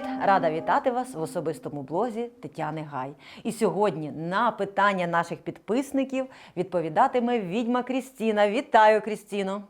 Привіт! Рада вітати вас в особистому блозі Тетяни Гай. І сьогодні на питання наших підписників відповідатиме відьма Крістіна. Вітаю, Крістіно!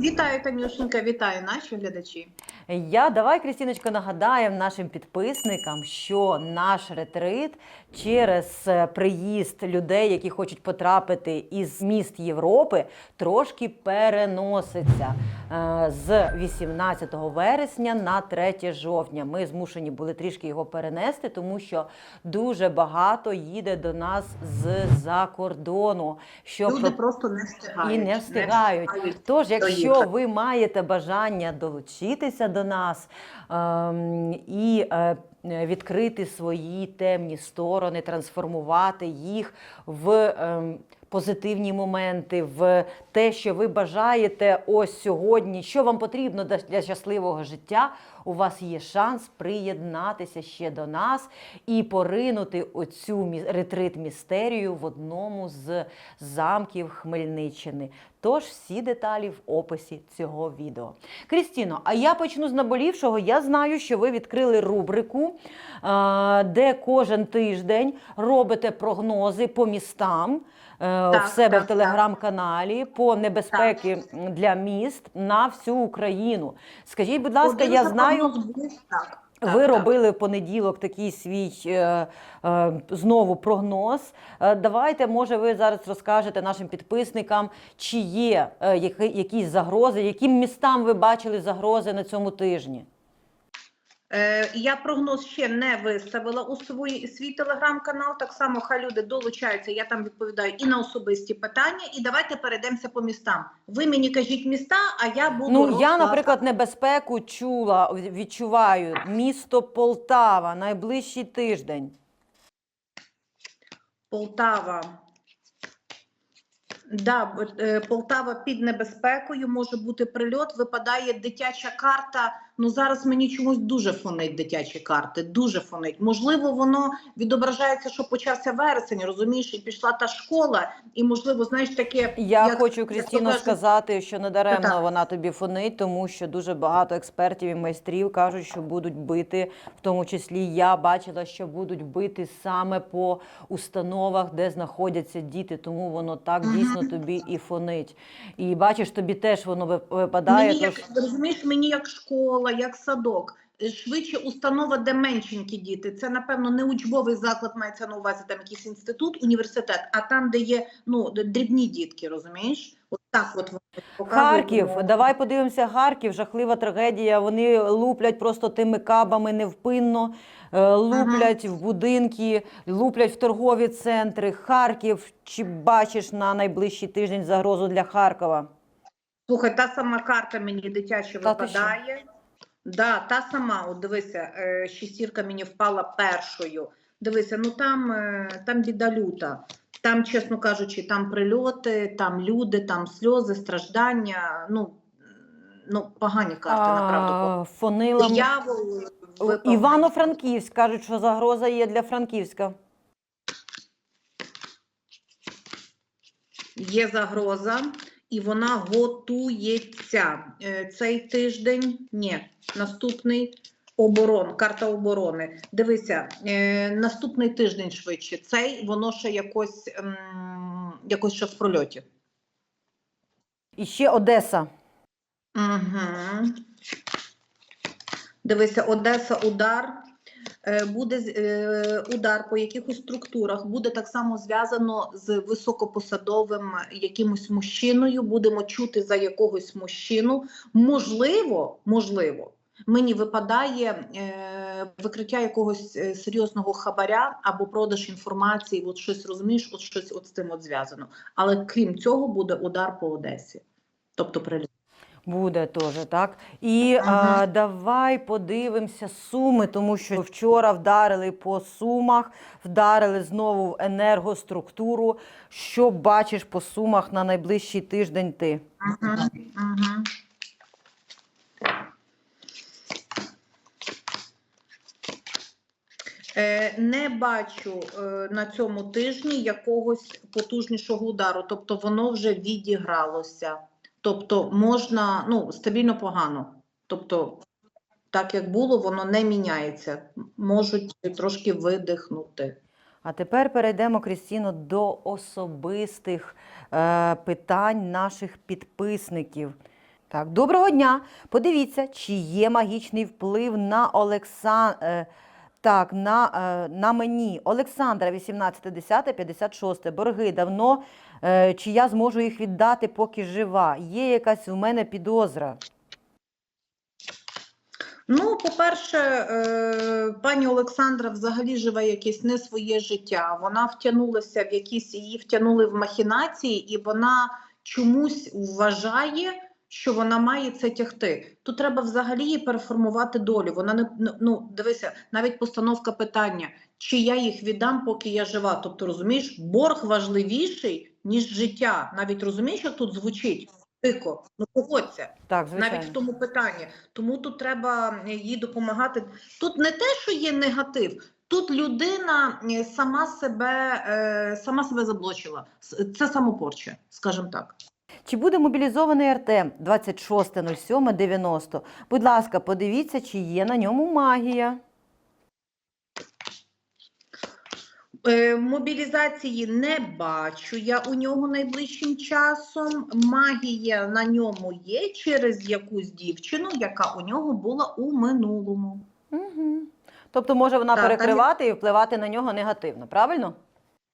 Вітаю, Танюшенька, вітаю наші глядачі. Я давай, Крістіночко, нагадаємо нашим підписникам, що наш ретрит через е, приїзд людей, які хочуть потрапити із міст Європи, трошки переноситься е, з 18 вересня на 3 жовтня. Ми змушені були трішки його перенести, тому що дуже багато їде до нас з-за кордону. Щоб Люди просто не встигають. і не встигають. Тож, якщо доїхати. ви маєте бажання долучитися до нас ем, і е, відкрити свої темні сторони, трансформувати їх в ем, позитивні моменти, в те, що ви бажаєте ось сьогодні, що вам потрібно для- щасливого життя, у вас є шанс приєднатися ще до нас і поринути оцю ретрит містерію в одному з замків Хмельниччини. Тож всі деталі в описі цього відео. Крістіно, а я почну з наболівшого. Я знаю, що ви відкрили рубрику, де кожен тиждень робите прогнози по містам. Е, Так, в себе так, в телеграм-каналі по небезпеки для міст на всю Україну. Скажіть, будь ласка, Один я знаю, так, так, ви так. робили в понеділок такий свій е, е, знову прогноз. Е, давайте, може, ви зараз розкажете нашим підписникам, чи є е, які, якісь загрози, яким містам ви бачили загрози на цьому тижні? Е, я прогноз ще не виставила у свій, свій телеграм-канал. Так само хай люди долучаються. Я там відповідаю і на особисті питання. І давайте перейдемося по містам. Ви мені кажіть міста, а я буду Ну, я, наприклад, небезпеку чула, відчуваю. Місто Полтава, найближчий тиждень. Полтава. Да, е, Полтава під небезпекою, може бути прильот, випадає дитяча карта. Ну зараз мені чомусь дуже фонить дитячі карти, дуже фонить. Можливо, воно відображається, що почався вересень, розумієш, і пішла та школа, і можливо, знаєш, таке. Я як- хочу, Крістіно, сказати, що недаремно Так. вона тобі фонить, тому що дуже багато експертів і майстрів кажуть, що будуть бити, в тому числі я бачила, що будуть бити саме по установах, де знаходяться діти. Тому воно так дійсно тобі і фонить. І бачиш, тобі теж воно ви- випадає. Мені тож- як розумієш, мені як школа, як садок. Е, Швидше установа, де меншенькі діти. Це напевно не учбовий заклад мається на увазі, там якийсь інститут, університет, а там, де є ну дрібні дітки, розумієш? От так от вони. Харків, давай подивимося. Харків, жахлива трагедія. Вони луплять просто тими кабами невпинно, е, луплять в будинки, луплять в торгові центри. Харків, чи бачиш на найближчий тиждень загрозу для Харкова? Слухай, та сама карта мені дитяча Та випадає. Да, та сама, от дивися, е, шістірка мені впала першою. Дивися, ну там, е, там біда люта. Там, чесно кажучи, там прильоти, там люди, там сльози, страждання. Ну, ну погані карти, направду. Фонила. Диявол. Івано-Франківськ кажуть, що загроза є для Франківська. Є загроза, і вона готується. Е, Цей тиждень, ні, наступний оборон, карта оборони. Дивися, е, наступний тиждень швидше. Цей воно ще якось, ем, якось ще в прольоті. І ще Одеса. Угу. Дивися, Одеса удар. Е, Буде е, удар по якихось структурах, буде так само зв'язано з високопосадовим якимось мужчиною. Будемо чути за якогось мужчину. Можливо, можливо, мені випадає е, викриття якогось е, серйозного хабаря або продаж інформації. От щось розумієш, от щось от з цим от зв'язано. Але крім цього, буде удар по Одесі, тобто приліт. Буде теж, так? І а, давай подивимося суми, тому що вчора вдарили по сумах, вдарили знову в енергоструктуру. Що бачиш по сумах на найближчий тиждень ти? Угу, угу. Е, Не бачу е, на цьому тижні якогось потужнішого удару, тобто воно вже відігралося. Тобто можна ну, стабільно погано. Тобто так як було, воно не міняється. Можуть трошки видихнути. А тепер перейдемо, Крістіно, до особистих е, питань наших підписників. Так, доброго дня. Подивіться, чи є магічний вплив на Олексан... е, так, на, е, на мені. Олександра, 18.10.56. Борги давно. Е, чи я зможу їх віддати, поки жива? Є якась у мене підозра. Ну, по-перше, е, пані Олександра взагалі живе якесь не своє життя. Вона втягнулася в якісь її втягнули в махінації, і вона чомусь вважає, що вона має це тягти. Тут треба взагалі їй переформувати долю. Вона не ну дивися, навіть постановка питання, чи я їх віддам, поки я жива. Тобто, розумієш, борг важливіший ніж життя. Навіть розумієш, як тут звучить тихо. Ну погодься Так, звичайно. навіть в тому питанні. Тому тут треба їй допомагати. Тут не те, що є негатив. Тут людина е, сама себе, е, сама себе заблочила. Це самопорча, скажімо так. Чи буде мобілізований Артем 26.07.90? Будь ласка, подивіться, чи є на ньому магія. Е, Мобілізації не бачу я у нього найближчим часом. Магія на ньому є через якусь дівчину, яка у нього була у минулому. Угу. Тобто може вона там є- перекривати і впливати на нього негативно, правильно?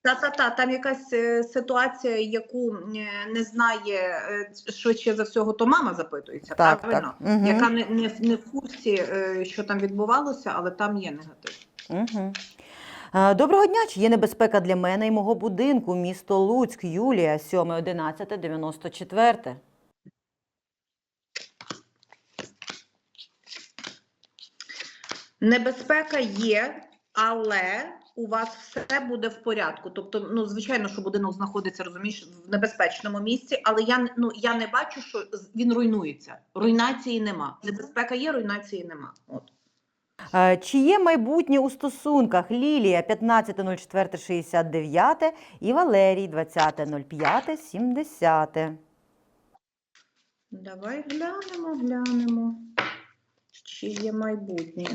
Та-та-та, там якась е, ситуація, яку е, не знає е, швидше за всього, то мама запитується, Так, правильно? так. Мгм. Яка не, не, не в курсі, е, що там відбувалося, але там є негатив. Угу. Доброго дня, чи є небезпека для мене і мого будинку, місто Луцьк, Юлія, 7.11.94. Небезпека є, але у вас все буде в порядку. Тобто, ну звичайно, що будинок знаходиться, розумієш, в небезпечному місці, але я ну я не бачу, що він руйнується. Руйнації нема. Небезпека є, руйнації нема. От. Е, Чи є майбутнє у стосунках Лілія 15.04.69 і Валерій 20.05.70? Давай глянемо, глянемо, чи є майбутнє.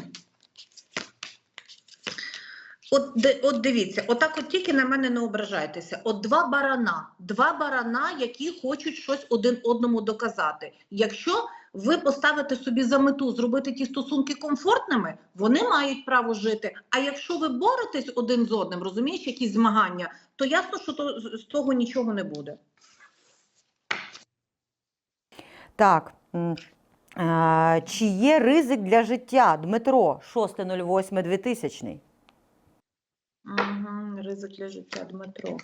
От, от дивіться, отак от тільки на мене не ображайтеся. От два барана, два барана, які хочуть щось один одному доказати. Якщо ви поставите собі за мету зробити ті стосунки комфортними, вони мають право жити. А якщо ви боретесь один з одним, розумієш, якісь змагання, то ясно, що то, з того нічого не буде. Так. Чи є ризик для життя? Дмитро, 6.08.2000. Угу, ризик для життя Дмитро.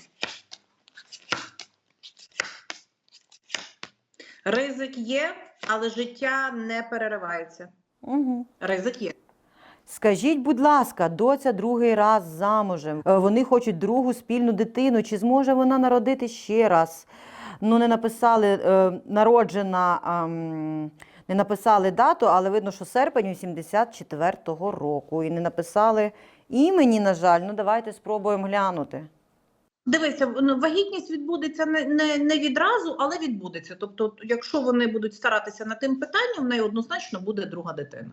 Ризик є, але життя не переривається. Угу. Ризик є. Скажіть, будь ласка, доця другий раз замужем. Е, Вони хочуть другу спільну дитину. Чи зможе вона народити ще раз? Ну, не написали е, народжена, ем, не написали дату, але видно, що серпень 84-го року. І не написали імені, на жаль. Ну, давайте спробуємо глянути. Дивися, ну, вагітність відбудеться не, не, не відразу, але відбудеться. Тобто, якщо вони будуть старатися над тим питанням, в неї однозначно буде друга дитина.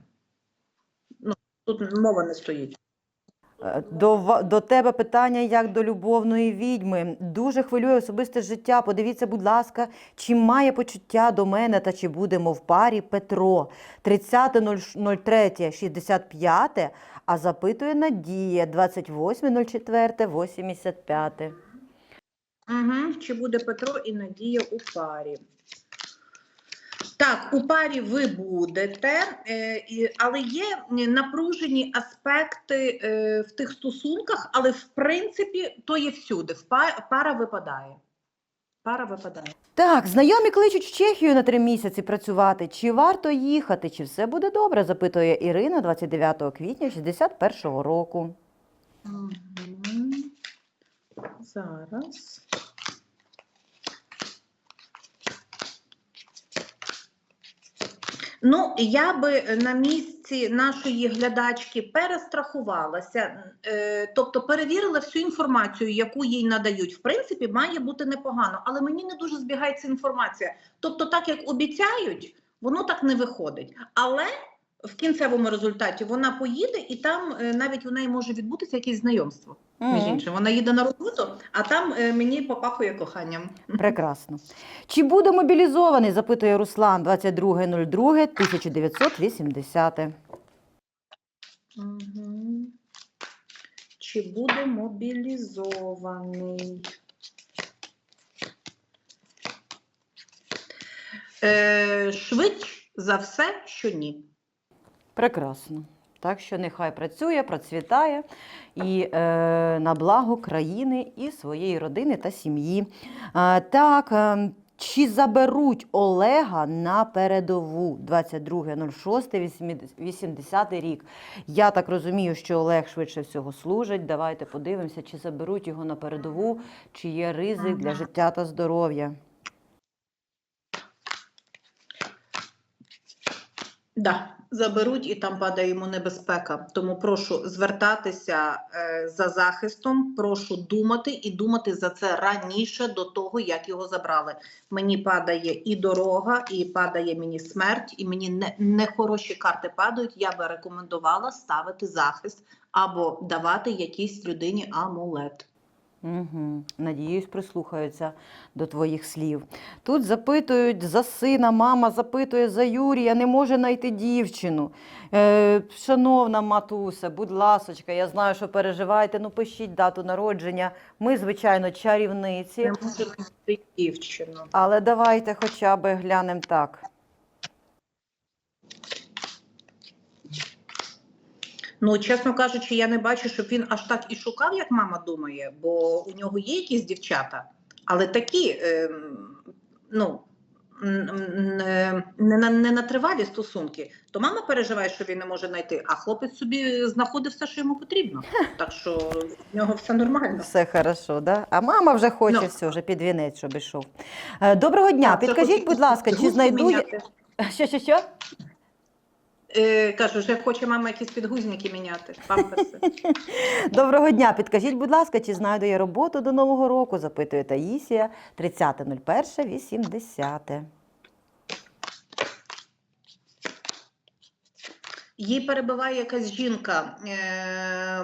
Ну, тут мова не стоїть. Е, До, до тебе питання як до любовної відьми. Дуже хвилює особисте життя. Подивіться, будь ласка, чи має почуття до мене та чи будемо в парі Петро. 30.03.65, а запитує Надія 28.04.85. Угу. Чи буде Петро і Надія у парі? Так, у парі ви будете, е, але є напружені аспекти е, в тих стосунках, але в принципі то є всюди. Пара випадає. Пара випадає. Так, знайомі кличуть в Чехію на три місяці працювати. Чи варто їхати? Чи все буде добре? запитує Ірина 29 квітня 61 року. Зараз. Ну, я би на місці нашої глядачки перестрахувалася, е, тобто перевірила всю інформацію, яку їй надають. В принципі, має бути непогано, але мені не дуже збігається інформація. Тобто, так як обіцяють, воно так не виходить. Але в кінцевому результаті вона поїде, і там е, навіть у неї може відбутися якесь знайомство. Між іншим, вона їде на роботу, а там е, мені попахує коханням. Прекрасно. Чи буде мобілізований? запитує Руслан 22.02.1980. Мгм. Чи буде мобілізований? Е, швидш за все, що ні. Прекрасно. Так що нехай працює, процвітає і е, на благо країни і своєї родини та сім'ї. А, так, е, чи заберуть Олега на передову 22.06.80 рік? Я так розумію, що Олег швидше всього служить. Давайте подивимося, чи заберуть його на передову, чи є ризик для життя та здоров'я. Да, заберуть і там падає йому небезпека. Тому прошу звертатися е, за захистом, прошу думати і думати за це раніше до того, як його забрали. Мені падає і дорога, і падає мені смерть, і мені не, не хороші карти падають. Я би рекомендувала ставити захист або давати якійсь людині амулет. Угу. Надіюсь, прислухаються до твоїх слів. Тут запитують за сина, мама запитує за Юрія, не може знайти дівчину. Е, шановна матуся, будь ласочка, я знаю, що переживаєте, ну пишіть дату народження. Ми, звичайно, чарівниці, Не може знайти дівчину. але давайте хоча б глянемо так. Ну, чесно кажучи, я не бачу, щоб він аж так і шукав, як мама думає, бо у нього є якісь дівчата, але такі, ем, ну, не, не, на- не на тривалі стосунки. То мама переживає, що він не може знайти, а хлопець собі знаходить все, що йому потрібно. Так що в нього все нормально. Все хорошо, да? А мама вже хоче Ну. все, вже під вінець, щоб ішов. Е, Доброго дня. Це Підкажіть, будь ласка, чи знайду Що, що, що? Е, кажу, вже хоче мама якісь підгузники міняти. Памперси. Доброго дня. Підкажіть, будь ласка, чи знайду я роботу до Нового року? запитує Таїсія 30.01.80. Їй перебиває якась жінка, е,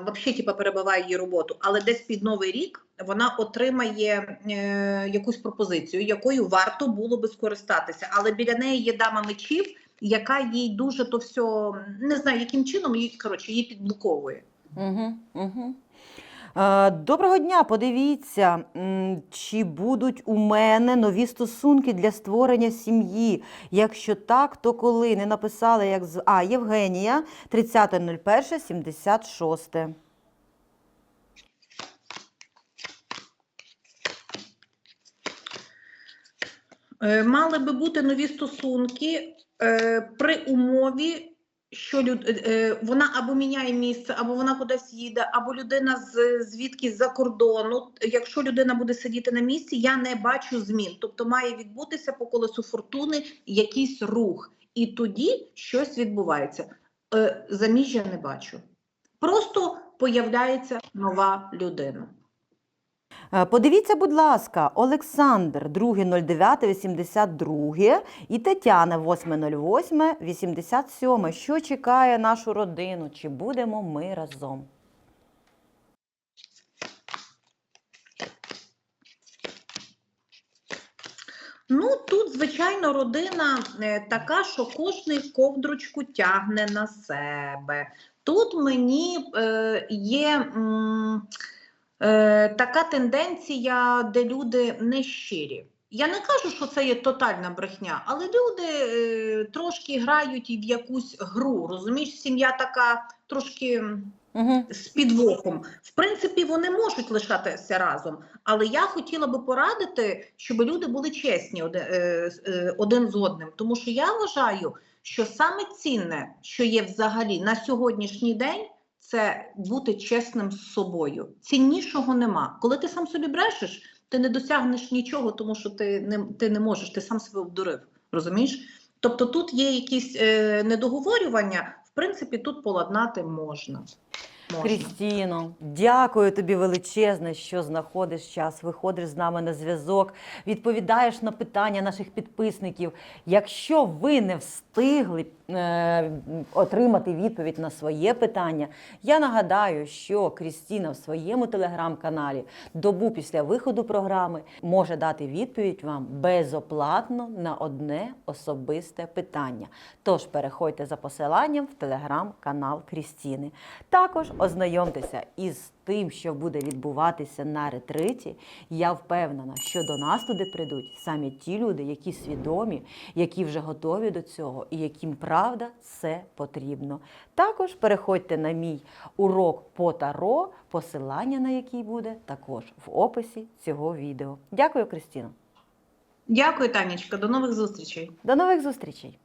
взагалі, типу, перебиває її роботу, але десь під новий рік вона отримає е, якусь пропозицію, якою варто було би скористатися. Але біля неї є дама мечів, яка їй дуже то все не знаю, яким чином її коротше її підблоковує. Угу, угу. Доброго дня, подивіться, чи будуть у мене нові стосунки для створення сім'ї. Якщо так, то коли не написали, як з. А, Євгенія, 30.01.76. Е, Мали би бути нові стосунки е, при умові, що люд, е, е, вона або міняє місце, або вона кудись їде, або людина з звідки з-за кордону. Якщо людина буде сидіти на місці, я не бачу змін. Тобто має відбутися по колесу фортуни якийсь рух, і тоді щось відбувається. Е, Заміжжя не бачу. Просто появляється нова людина. Е, Подивіться, будь ласка, Олександр, 2.09.82 і Тетяна, 8.08.87. Що чекає нашу родину? Чи будемо ми разом? Ну, тут, звичайно, родина е, така, що кожний ковдрочку тягне на себе. Тут мені е, є м, е, така тенденція, де люди нещирі. Я не кажу, що це є тотальна брехня, але люди е, трошки грають і в якусь гру. Розумієш, сім'я така трошки. Угу. з підвохом. В принципі, вони можуть лишатися разом, але я хотіла би порадити, щоб люди були чесні один, е, е, один з одним. Тому що я вважаю, що саме цінне, що є взагалі на сьогоднішній день, це бути чесним з собою. Ціннішого нема. Коли ти сам собі брешеш, ти не досягнеш нічого, тому що ти не, ти не можеш, ти сам себе обдурив. Розумієш? Тобто тут є якісь е, недоговорювання, в принципі, тут поладнати можна. Крістіно, дякую тобі величезне, що знаходиш час, виходиш з нами на зв'язок, відповідаєш на питання наших підписників. Якщо ви не встигли е, отримати відповідь на своє питання, я нагадаю, що Крістіна в своєму телеграм-каналі добу після виходу програми може дати відповідь вам безоплатно на одне особисте питання. Тож переходьте за посиланням в телеграм-канал Крістіни. Також ознайомтеся із тим, що буде відбуватися на ретриті. Я впевнена, що до нас туди прийдуть саме ті люди, які свідомі, які вже готові до цього, і яким правда це потрібно. Також переходьте на мій урок по таро, посилання на який буде також в описі цього відео. Дякую, Кристіно. Дякую, Танечка. До нових зустрічей. До нових зустрічей!